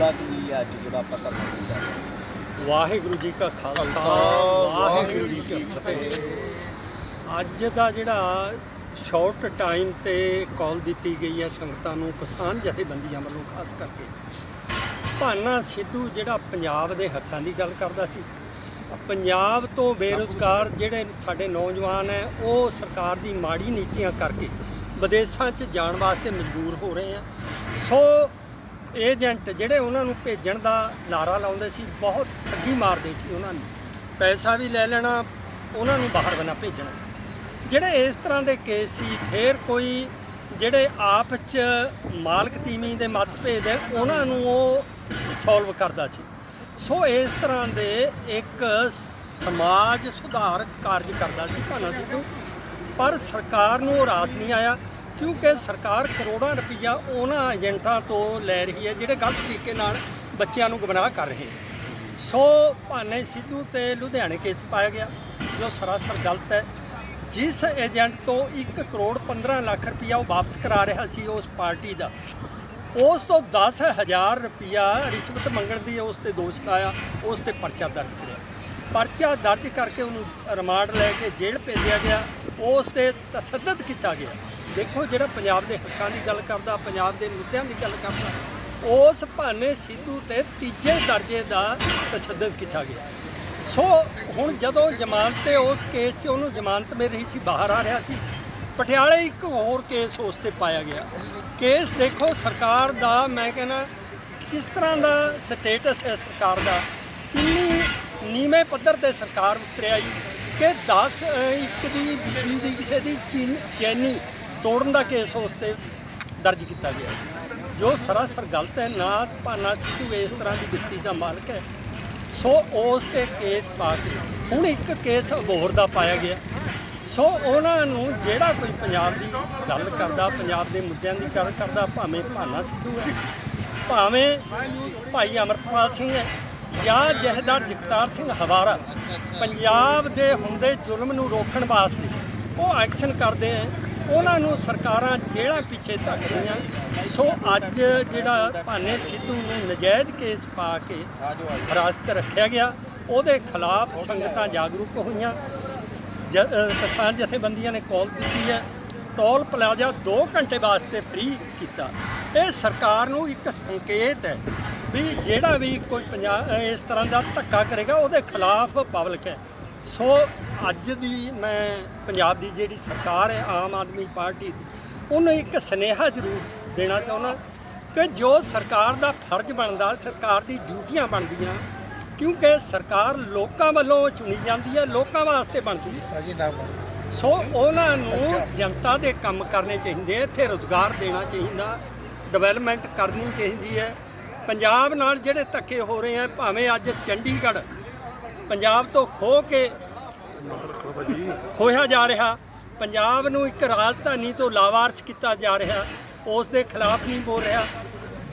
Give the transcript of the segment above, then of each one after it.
ਮੁੱਦਾ ਕੀ ਹੈ ਅੱਜ ਜਿਹੜਾ ਆਪਾਂ ਧਰਨਾ ਦੇ ਕਰ ਰਹੇ ਹਾਂ? ਵਾਹਿਗੁਰੂ ਜੀ ਕਾ ਖਾਲਸਾ ਵਾਹਿਗੁਰੂ ਜੀ ਕੀ ਫਤਿਹ। ਅੱਜ ਦਾ ਜਿਹੜਾ ਸ਼ਾਰਟ ਟਾਈਮ ਤੇ ਕਾਲ ਦਿੱਤੀ ਗਈ ਹੈ ਸੰਗਤਾਂ ਨੂੰ ਕਿਸਾਨ ਜਥੇਬੰਦੀਆਂ ਵੱਲੋਂ ਖਾਸ ਕਰਕੇ। ਭਾਨਾ ਸਿੱਧੂ ਜਿਹੜਾ ਪੰਜਾਬ ਦੇ ਹੱਕਾਂ ਦੀ ਗੱਲ ਕਰਦਾ ਸੀ। ਪੰਜਾਬ ਤੋਂ ਬੇਰੁਜ਼ਗਾਰ ਜਿਹੜੇ ਸਾਡੇ ਨੌਜਵਾਨ ਹੈ ਉਹ ਸਰਕਾਰ ਦੀ ਮਾੜੀ ਨੀਤੀਆਂ ਕਰਕੇ ਵਿਦੇਸ਼ਾਂ 'ਚ ਜਾਣ ਵਾਸਤੇ ਮਜਬੂਰ ਹੋ ਰਹੇ ਆ। ਸੋ ਏਜੰਟ ਜਿਹੜੇ ਉਹਨਾਂ ਨੂੰ ਭੇਜਣ ਦਾ ਲਾਰਾ ਲਾਉਂਦੇ ਸੀ, ਬਹੁਤ ਠੱਗੀ ਮਾਰਦੇ ਸੀ ਉਹਨਾਂ ਨੂੰ। ਪੈਸਾ ਵੀ ਲੈ ਲੈਣਾ, ਉਹਨਾਂ ਨੂੰ ਬਾਹਰ ਬਣਾ ਭੇਜਣਾ। ਜਿਹੜੇ ਇਸ ਤਰ੍ਹਾਂ ਦੇ ਕੇਸ ਸੀ, ਫਿਰ ਕੋਈ ਜਿਹੜੇ ਆਪ 'ਚ ਮਾਲਕ ਤੀਵੀਂ ਦੇ ਮਤਭੇਦ ਹੈ, ਉਹਨਾਂ ਨੂੰ ਉਹ ਸੋਲਵ ਕਰਦਾ ਸੀ। ਸੋ ਇਸ ਤਰ੍ਹਾਂ ਦੇ ਇੱਕ ਸਮਾਜ ਸੁਧਾਰ ਕਾਰਜ ਕਰਦਾ ਸੀ, ਭਾਨਾ ਸਿੱਧੂ। ਪਰ ਸਰਕਾਰ ਨੂੰ ਉਹ ਰਾਸ ਨਹੀਂ ਆਇਆ। ਕਿਉਂਕਿ ਸਰਕਾਰ ਕਰੋੜਾਂ ਰੁਪਈਆ ਉਹਨਾਂ ਏਜੰਟਾਂ ਤੋਂ ਲੈ ਰਹੀ ਹੈ ਜਿਹੜੇ ਗਲਤ ਤਰੀਕੇ ਨਾਲ ਬੱਚਿਆਂ ਨੂੰ ਗਮਰਾਹ ਕਰ ਰਹੇ ਹਨ ਸੋ ਭਾਨੇ ਸਿੱਧੂ ਤੇ ਲੁਧਿਆਣੇ ਕੇਸ ਪਾਇਆ ਗਿਆ, ਜੋ ਸਰਾਸਰ ਗਲਤ ਹੈ। ਜਿਸ ਏਜੰਟ ਤੋਂ 1 ਕਰੋੜ 15 ਲੱਖ ਰੁਪਈਆ ਉਹ ਵਾਪਸ ਕਰਾ ਰਿਹਾ ਸੀ ਉਸ ਪਾਰਟੀ ਦਾ, ਉਸ ਤੋਂ 10000 ਰੁਪਈਆ ਰਿਸ਼ਵਤ ਮੰਗਣ ਦੀ ਉਸ ਤੇ ਦੋਸ਼ ਲਾਇਆ, ਉਸ ਤੇ ਪਰਚਾ ਦਰਜ ਕਰਿਆ। ਪਰਚਾ ਦਰਜ ਕਰਕੇ ਉਹਨੂੰ ਰਿਮਾਂਡ ਲੈ ਕੇ ਜੇਲ੍ਹ ਭੇਜਿਆ ਗਿਆ, ਉਸ ਤੇ ਤਸੱਦਦ ਕੀਤਾ ਗਿਆ। ਦੇਖੋ ਜਿਹੜਾ ਪੰਜਾਬ ਦੇ ਹੱਕਾਂ ਦੀ ਗੱਲ ਕਰਦਾ, ਪੰਜਾਬ ਦੇ ਮੁੱਦਿਆਂ ਦੀ ਗੱਲ ਕਰਦਾ, ਉਸ ਭਾਨੇ ਸਿੱਧੂ ਤੇ ਤੀਜੇ ਦਰਜੇ ਦਾ ਤਸ਼ੱਦਦ ਕੀਤਾ ਗਿਆ। ਸੋ ਹੁਣ ਜਦੋਂ ਜ਼ਮਾਨਤ ਤੇ ਉਸ ਕੇਸ 'ਚ ਉਹਨੂੰ ਜ਼ਮਾਨਤ ਮਿਲ ਰਹੀ ਸੀ, ਬਾਹਰ ਆ ਰਿਹਾ ਸੀ, ਪਟਿਆਲੇ ਇੱਕ ਹੋਰ ਕੇਸ ਉਸ ਤੇ ਪਾਇਆ ਗਿਆ। ਕੇਸ ਦੇਖੋ, ਸਰਕਾਰ ਦਾ, ਮੈਂ ਕਹਿੰਦਾ, ਕਿਸ ਤਰ੍ਹਾਂ ਦਾ ਸਟੇਟਸ ਹੈ ਸਰਕਾਰ ਦਾ? ਕਿੰਨੀ ਨੀਵੇਂ ਪੱਧਰ ਤੇ ਸਰਕਾਰ ਉਤਰਿਆਈ ਕਿ 10 ਇੱਕ ਦੀ, ਬੀਬੀ ਦੀ ਕਿਸੇ ਦੀ ਚੀਨ- ਚੈਨੀ ਤੋੜਨ ਦਾ ਕੇਸ ਉਸ ਤੇ ਦਰਜ ਕੀਤਾ ਗਿਆ। ਜੋ ਸਰਾਸਰ ਗਲਤ ਹੈ ਨਾ ਭਾਨਾ ਸਿੱਧੂ ਇਸ ਤਰ੍ਹਾਂ ਦੀ ਵਿੱਤੀ ਦਾ ਮਾਲਕ ਹੈ ਸੋ ਉਸ ਤੇ ਕੇਸ ਪਾ ਕੇ ਹੁਣ ਇੱਕ ਕੇਸ ਅਬੋਹਰ ਦਾ ਪਾਇਆ ਗਿਆ। ਸੋ ਉਹਨਾਂ ਨੂੰ ਜਿਹੜਾ ਕੋਈ ਪੰਜਾਬ ਦੀ ਗੱਲ ਕਰਦਾ ਪੰਜਾਬ ਦੇ ਮੁੱਦਿਆਂ ਦੀ ਗੱਲ ਕਰਦਾ ਭਾਵੇਂ ਭਾਨਾ ਸਿੱਧੂ ਹੈ ਭਾਵੇਂ ਭਾਈ ਅਮਰਪਾਲ ਸਿੰਘ ਹੈ ਜਾਂ ਜਹਦਾਰ ਜਗਤਾਰ ਸਿੰਘ ਹਵਾਰਾ ਪੰਜਾਬ ਦੇ ਹੁੰਦੇ ਜ਼ੁਲਮ ਨੂੰ ਰੋਕਣ ਵਾਸਤੇ ਉਹ ਐਕਸ਼ਨ ਕਰਦੇ ਹੈ। ਉਹਨਾਂ ਨੂੰ ਸਰਕਾਰਾਂ ਜਿਹੜਾ ਪਿੱਛੇ ਧੱਕ ਰਹੀਆਂ। ਸੋ ਅੱਜ ਜਿਹੜਾ ਭਾਨੇ ਸਿੱਧੂ ਨੂੰ ਨਜਾਇਜ਼ ਕੇਸ ਪਾ ਕੇ ਹਿਰਾਸਤ ਰੱਖਿਆ ਗਿਆ, ਉਹਦੇ ਖਿਲਾਫ ਸੰਗਤਾਂ ਜਾਗਰੂਕ ਹੋਈਆਂ। ਜ- ਕਿਸਾਨ ਜਥੇਬੰਦੀਆਂ ਨੇ ਕਾਲ ਦਿੱਤੀ ਹੈ। ਟੋਲ ਪਲਾਜ਼ਾ 2 ਘੰਟੇ ਵਾਸਤੇ ਫ੍ਰੀ ਕੀਤਾ। ਇਹ ਸਰਕਾਰ ਨੂੰ ਇੱਕ ਸੰਕੇਤ ਹੈ ਵੀ ਜਿਹੜਾ ਵੀ ਕੋਈ ਪੰਜਾਬ ਇਸ ਤਰ੍ਹਾਂ ਦਾ ਧੱਕਾ ਕਰੇਗਾ, ਉਹਦੇ ਖਿਲਾਫ ਪਬਲਿਕ ਹੈ। ਸੋ ਅੱਜ ਦੀ ਮੈਂ ਪੰਜਾਬ ਦੀ ਜਿਹੜੀ ਸਰਕਾਰ ਹੈ ਆਮ ਆਦਮੀ ਪਾਰਟੀ ਦੀ ਉਹਨੂੰ ਇੱਕ ਸੁਨੇਹਾ ਜ਼ਰੂਰ ਦੇਣਾ ਚਾਹੁੰਦਾ ਕਿ ਜੋ ਸਰਕਾਰ ਦਾ ਫਰਜ਼ ਬਣਦਾ ਸਰਕਾਰ ਦੀ ਡਿਊਟੀਆਂ ਬਣਦੀਆਂ ਕਿਉਂਕਿ ਸਰਕਾਰ ਲੋਕਾਂ ਵੱਲੋਂ ਚੁਣੀ ਜਾਂਦੀ ਹੈ ਲੋਕਾਂ ਵਾਸਤੇ ਬਣਦੀ ਹੈ। ਸੋ ਉਹਨਾਂ ਨੂੰ ਜਨਤਾ ਦੇ ਕੰਮ ਕਰਨੇ ਚਾਹੀਦੇ ਇੱਥੇ ਰੋਜ਼ਗਾਰ ਦੇਣਾ ਚਾਹੀਦਾ ਡਿਵੈਲਪਮੈਂਟ ਕਰਨੀ ਚਾਹੀਦੀ ਹੈ। ਪੰਜਾਬ ਨਾਲ ਜਿਹੜੇ ਧੱਕੇ ਹੋ ਰਹੇ ਆ ਭਾਵੇਂ ਅੱਜ ਚੰਡੀਗੜ੍ਹ ਪੰਜਾਬ ਤੋਂ ਖੋ ਕੇ ਖੋਇਆ ਜਾ ਰਿਹਾ। ਪੰਜਾਬ ਨੂੰ ਇੱਕ ਰਾਜਧਾਨੀ ਤੋਂ ਲਾਵਾਰਸ ਕੀਤਾ ਜਾ ਰਿਹਾ। ਉਸ ਦੇ ਖਿਲਾਫ ਨਹੀਂ ਬੋਲ ਰਿਹਾ।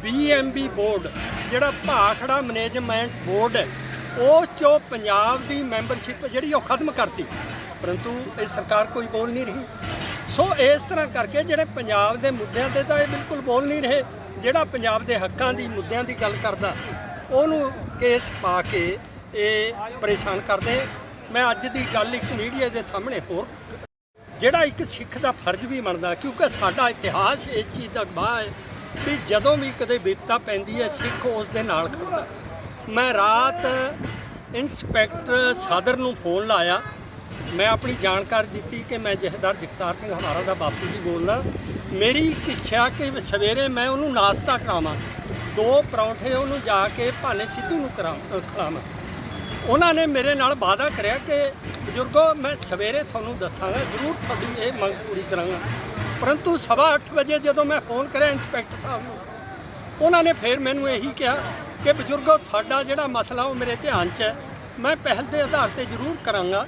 ਬੀਐਮਬੀ ਬੋਰਡ, ਜਿਹੜਾ ਭਾਖੜਾ ਮੈਨੇਜਮੈਂਟ ਬੋਰਡ ਹੈ ਉਸ ਚੋਂ ਪੰਜਾਬ ਦੀ ਮੈਂਬਰਸ਼ਿਪ ਜਿਹੜੀ ਉਹ ਖਤਮ ਕਰਤੀ। ਪਰੰਤੂ ਇਹ ਸਰਕਾਰ ਕੋਈ ਬੋਲ ਨਹੀਂ ਰਹੀ। ਸੋ ਇਸ ਤਰ੍ਹਾਂ ਕਰਕੇ ਜਿਹੜੇ ਪੰਜਾਬ ਦੇ ਮੁੱਦਿਆਂ ਤੇ ਤਾਂ ਇਹ ਬਿਲਕੁਲ ਬੋਲ ਨਹੀਂ ਰਹੇ। ਜਿਹੜਾ ਪੰਜਾਬ ਦੇ ਹੱਕਾਂ ਦੀ ਮੁੱਦਿਆਂ ਦੀ ਗੱਲ ਕਰਦਾ, ਉਹਨੂੰ ਕੇਸ ਪਾ ਕੇ ਇਹ ਪਰੇਸ਼ਾਨ ਕਰਦੇ। ਮੈਂ ਅੱਜ ਦੀ ਗੱਲ ਇੱਕ ਮੀਡੀਆ ਦੇ ਸਾਹਮਣੇ ਹੋਰ ਜਿਹੜਾ ਇੱਕ ਸਿੱਖ ਦਾ ਫਰਜ਼ ਵੀ ਬਣਦਾ ਕਿਉਂਕਿ ਸਾਡਾ ਇਤਿਹਾਸ ਇਸ ਚੀਜ਼ ਦਾ ਗਵਾਹ ਹੈ ਵੀ ਜਦੋਂ ਵੀ ਕਦੇ ਵਿਪਤਾ ਪੈਂਦੀ ਹੈ ਸਿੱਖ ਉਸ ਦੇ ਨਾਲ ਖੜਦਾ। ਮੈਂ ਰਾਤ ਇੰਸਪੈਕਟਰ ਸਾਦਰ ਨੂੰ ਫੋਨ ਲਾਇਆ। ਮੈਂ ਆਪਣੀ ਜਾਣਕਾਰੀ ਦਿੱਤੀ ਕਿ ਮੈਂ ਜਹਦਾਰ ਜਗਤਾਰ ਸਿੰਘ ਹਮਾਰਾ ਦਾ ਬਾਪੂ ਜੀ ਬੋਲਦਾ। ਮੇਰੀ ਇੱਛਾ ਕਿ ਸਵੇਰੇ ਮੈਂ ਉਹਨੂੰ ਨਾਸ਼ਤਾ ਕਰਾਵਾਂ। ਦੋ ਪਰੌਂਠੇ ਉਹਨੂੰ ਜਾ ਕੇ ਭਾਨੇ ਸਿੱਧੂ ਨੂੰ ਕਰਾਵਾਂ ਅ, ਉਹਨਾਂ ਨੇ ਮੇਰੇ ਨਾਲ ਵਾਅਦਾ ਕਰਿਆ ਕਿ ਬਜ਼ੁਰਗੋ, ਮੈਂ ਸਵੇਰੇ ਤੁਹਾਨੂੰ ਦੱਸਾਂਗਾ, ਜ਼ਰੂਰ ਤੁਹਾਡੀ ਇਹ ਮੰਗ ਪੂਰੀ ਕਰਾਂਗਾ। ਪਰੰਤੂ ਸਵਾ ਅੱਠ ਵਜੇ ਜਦੋਂ ਮੈਂ ਫੋਨ ਕਰਿਆ ਇੰਸਪੈਕਟਰ ਸਾਹਿਬ ਨੂੰ, ਉਹਨਾਂ ਨੇ ਫਿਰ ਮੈਨੂੰ ਇਹੀ ਕਿਹਾ ਕਿ ਬਜ਼ੁਰਗੋ, ਤੁਹਾਡਾ ਜਿਹੜਾ ਮਸਲਾ ਉਹ ਮੇਰੇ ਧਿਆਨ 'ਚ ਹੈ, ਮੈਂ ਪਹਿਲ ਦੇ ਆਧਾਰ ਤੇ ਜ਼ਰੂਰ ਕਰਾਂਗਾ।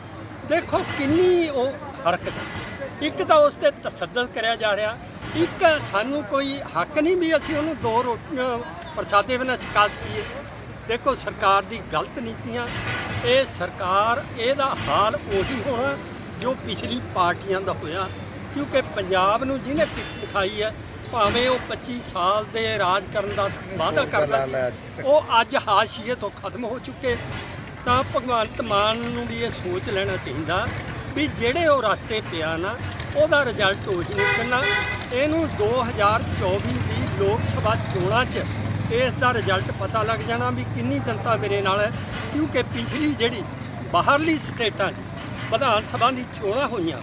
ਦੇਖੋ ਕਿੰਨੀ ਉਹ ਹਰਕਤ ਇੱਕ ਤਾਂ ਉਸ ਤੇ ਤਸੱਦਦ ਕਰਿਆ ਜਾ ਰਿਹਾ, ਇੱਕ ਸਾਨੂੰ ਕੋਈ ਹੱਕ ਨਹੀਂ ਵੀ ਅਸੀਂ ਉਹਨੂੰ ਦੋ ਰੋਟੀਆਂ, ਪ੍ਰਸਾਦੇ ਬਿਨਾਂ ਚਕਾ ਸਕੀਏ। ਦੇਖੋ ਸਰਕਾਰ ਦੀ ਗਲਤ ਨੀਤੀਆਂ ਇਹ ਸਰਕਾਰ ਇਹਦਾ ਹਾਲ ਉਹੀ ਹੋਣਾ ਜੋ ਪਿਛਲੀ ਪਾਰਟੀਆਂ ਦਾ ਹੋਇਆ। ਕਿਉਂਕਿ ਪੰਜਾਬ ਨੂੰ ਜਿਹਨੇ ਪਿੱਠ ਦਿਖਾਈ ਹੈ ਭਾਵੇਂ ਉਹ 25 ਸਾਲ ਦੇ ਰਾਜ ਕਰਨ ਦਾ ਵਾਅਦਾ ਕਰਦਾ ਉਹ ਅੱਜ ਹਾਸ਼ੀਏ ਤੋਂ ਖਤਮ ਹੋ ਚੁੱਕੇ। ਤਾਂ ਭਗਵੰਤ ਮਾਨ ਨੂੰ ਵੀ ਇਹ ਸੋਚ ਲੈਣਾ ਚਾਹੀਦਾ ਵੀ ਜਿਹੜੇ ਉਹ ਰਸਤੇ ਪਿਆ ਨਾ ਉਹਦਾ ਰਿਜ਼ਲਟ ਉਹੀ ਨਿਕਲਣਾ। ਇਹਨੂੰ 2024 ਦੀ ਲੋਕ ਸਭਾ ਚੋਣਾਂ 'ਚ ਇਸ ਦਾ ਰਿਜ਼ਲਟ ਪਤਾ ਲੱਗ ਜਾਣਾ ਵੀ ਕਿੰਨੀ ਜਨਤਾ ਮੇਰੇ ਨਾਲ ਹੈ ਕਿਉਂਕਿ ਪਿਛਲੀ ਜਿਹੜੀ ਬਾਹਰਲੀ ਸਟੇਟਾਂ 'ਚ ਵਿਧਾਨ ਸਭਾ ਦੀ ਚੋਣਾਂ ਹੋਈਆਂ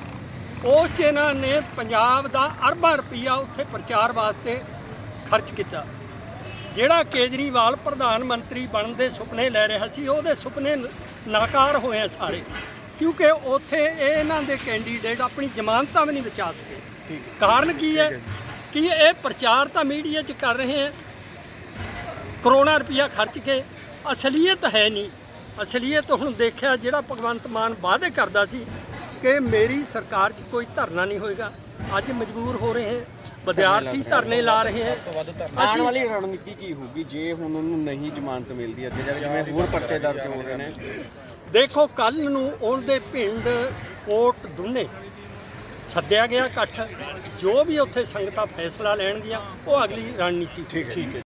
ਉਸ 'ਚ ਇਹਨਾਂ ਨੇ ਪੰਜਾਬ ਦਾ ਅਰਬਾਂ ਰੁਪਈਆ ਉੱਥੇ ਪ੍ਰਚਾਰ ਵਾਸਤੇ ਖਰਚ ਕੀਤਾ। ਜਿਹੜਾ ਕੇਜਰੀਵਾਲ ਪ੍ਰਧਾਨ ਮੰਤਰੀ ਬਣਨ ਦੇ ਸੁਪਨੇ ਲੈ ਰਿਹਾ ਸੀ ਉਹਦੇ ਸੁਪਨੇ ਨਾਕਾਰ ਹੋਏ ਆ ਸਾਰੇ ਕਿਉਂਕਿ ਉੱਥੇ ਇਹ ਇਹਨਾਂ ਦੇ ਕੈਂਡੀਡੇਟ ਆਪਣੀ ਜ਼ਮਾਨਤਾਂ ਵੀ ਨਹੀਂ ਬਚਾ ਸਕੇ। ਕਾਰਨ ਕੀ ਹੈ ਕਿ ਇਹ ਪ੍ਰਚਾਰ ਤਾਂ ਮੀਡੀਆ 'ਚ ਕਰ ਰਹੇ ਹੈ ਕਰੋਨਾ ਰੁਪਇਆ ਖਰਚ ਕੇ ਅਸਲੀਅਤ ਹੈ ਨਹੀਂ। ਅਸਲੀਅਤ ਹੁਣ ਦੇਖਿਆ ਜਿਹੜਾ ਭਗਵੰਤ ਮਾਨ ਵਾਅਦੇ ਕਰਦਾ ਸੀ ਕਿ ਮੇਰੀ ਸਰਕਾਰ 'ਚ ਕੋਈ ਧਰਨਾ ਨਹੀਂ ਹੋਏਗਾ। ਅੱਜ ਮਜਬੂਰ ਹੋ ਰਹੇ ਹੈ ਵਿਦਿਆਰਥੀ ਧਰਨੇ ਲਾ ਰਹੇ ਹੈ। ਆਉਣ ਅਸੀਂ ਵਾਲੀ ਰਣਨੀਤੀ ਕੀ ਹੋਊਗੀ? ਜੇ ਹੁਣ ਉਹਨੂੰ ਨਹੀਂ ਜ਼ਮਾਨਤ ਮਿਲਦੀ ਅੱਗੇ ਜਾ ਕੇ ਜਿਵੇਂ ਹੋਰ ਪਰਚੇ ਦਰਜ ਹੋ ਰਹੇ ਨੇ। ਦੇਖੋ ਕੱਲ ਨੂੰ ਉਹਦੇ ਪਿੰਡ ਕੋਟ ਦੁੰਨੇ ਸੱਦਿਆ ਗਿਆ ਇਕੱਠ। ਜੋ ਵੀ ਉੱਥੇ ਸੰਗਤਾਂ ਫੈਸਲਾ ਲੈਣਗੀਆਂ ਉਹ ਅਗਲੀ ਰਣਨੀਤੀ ਠੀਕ ਹੈ।